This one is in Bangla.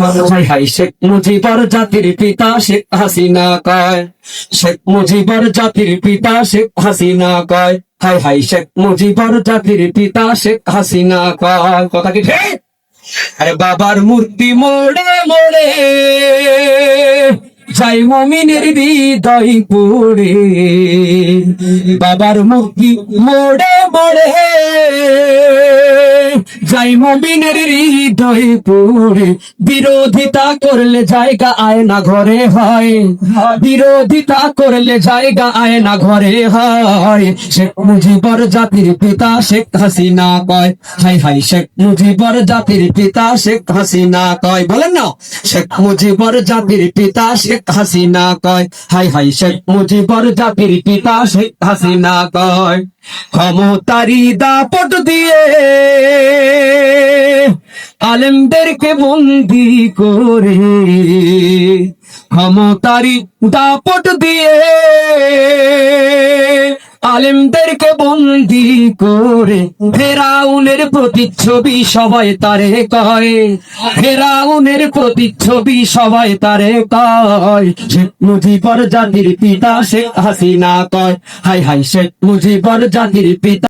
হাই হাই শেখ মুজিবর জাতির পিতা শেখ হাসিনা কয়। শেখ মুজিবর জাতির পিতা শেখ হাসিনা কয়। হাই হাই শেখ মুজিবর জাতির পিতা শেখ হাসিনা কয়। কথা কি ঠিক? আরে বাবার মূর্তি মোড়ে মোড়ে যাই মমিনের হৃদয় পড়ে। বাবার মূর্তি মোড়ে মোড়ে যাই মমিনের হৃদয় পড়ে, বিরোধিতা করলে জায়গা আয় না ঘরে হয়। বিরোধিতা করলে জায়গা আয় না ঘরে হয়। শেখ মুজিবর জাতির পিতা শেখ হাসিনা কয়, হাই হাই শেখ মুজিবর জাতির পিতা শেখ হাসিনা কয়। বলেন না, শেখ মুজিবর জাতির পিতা শেখ হাসিনা কয়, হাই হাই শেখ মুজিবর জাতির পিতা শেখ হাসিনা কয়। ক্ষমতারি দাপট দিয়ে আলেমদেরকে বন্দি করে ক্ষমতারি দাপট দিয়ে আলেমদেরকে বন্দি করে ফেরাউনের প্রতিচ্ছবি সবাই তারে কয়। ফেরাউনের প্রতিচ্ছবি সবাই তারে কয়। শেখ মুজিবর জাতির পিতা শেখ হাসিনা কয়। হাই হাই শেখ মুজিবর জাতির পিতা